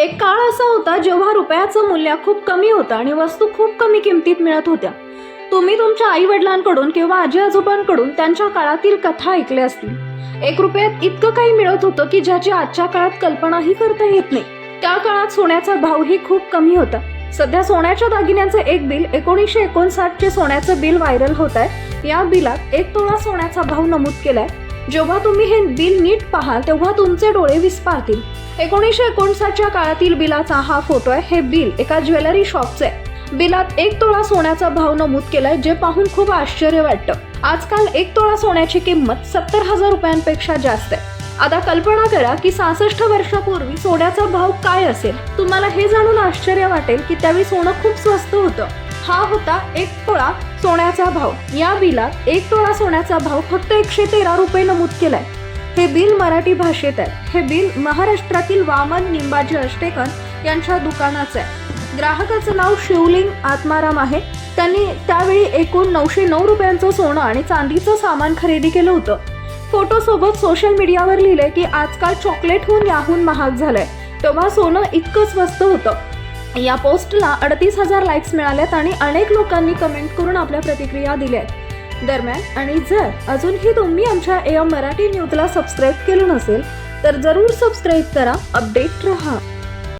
एक काळ असा होता जेव्हा रुपयाचं मूल्य खूप कमी होतं आणि वस्तू खूप कमी किमतीत मिळत होत्या. तुम्ही तुमच्या आई वडिलांकडून किंवा आजी आजोबांकडून त्यांच्या काळातील कथा ऐकल्या असतील. एक रुपयात इतकं काही मिळत होतं की ज्याची आजच्या काळात कल्पनाही करता येत नाही. त्या काळात सोन्याचा भावही खूप कमी होता. सध्या सोन्याच्या दागिन्यांचं एक बिल एकोणीसशे एकोणसाठचे सोन्याचं बिल व्हायरल होत आहे. या बिलात एक तोळा सोन्याचा भाव नमूद केलाय. जेव्हा तुम्ही हे बिल नीट पाहाल तेव्हा तुमचे डोळे विस्पारतील एकोणीसशे एकोणसाठच्या काळातील बिलाचा हा फोटो आहे. हे बिल एका ज्वेलरी शॉपचे आहे. बिलात एक तोळा सोन्याचा भाव नमूद केलाय जे पाहून खूप आश्चर्य वाटतं. आजकाल एक तोळा सोन्याची किंमत सत्तर हजार रुपयांपेक्षा जास्त आहे. आता कल्पना करा की सहासष्ट वर्षापूर्वी सोन्याचा भाव काय असेल? तुम्हाला हे जाणून आश्चर्य वाटेल की त्यावेळी सोनं खूप स्वस्त होतं. हा होता एक तोळा सोन्याचा भाव. या बिलात एक तोळा सोन्याचा भाव फक्त एकशे तेरा रुपये नमूद केलाय. हे बिल मराठी भाषेत आहे. हे बिल महाराष्ट्रातील वामन निंबाजी अष्टेकर यांच्या दुकानाचं आहे. ग्राहकाचं नाव शिवलिंग आत्माराम आहे. त्यांनी त्यावेळी एकूण नऊशे नऊ रुपयांचं सोनं आणि चांदीचं सामान खरेदी केलं होतं. फोटो सोबत सोशल मीडियावर लिहिले की आजकाल चॉकलेटहून याहून महाग झालंय. तेव्हा सोनं इतकं स्वस्त होतं. या पोस्टला अडतीस हजार लाईक्स मिळाल्यात आणि अनेक लोकांनी कमेंट करून आपल्या प्रतिक्रिया दिल्या आहेत दरम्यान आणि जर अजूनही तुम्ही आमच्या एम मराठी न्यूजला सबस्क्राईब केलं नसेल तर जरूर सबस्क्राईब करा अपडेट रहा.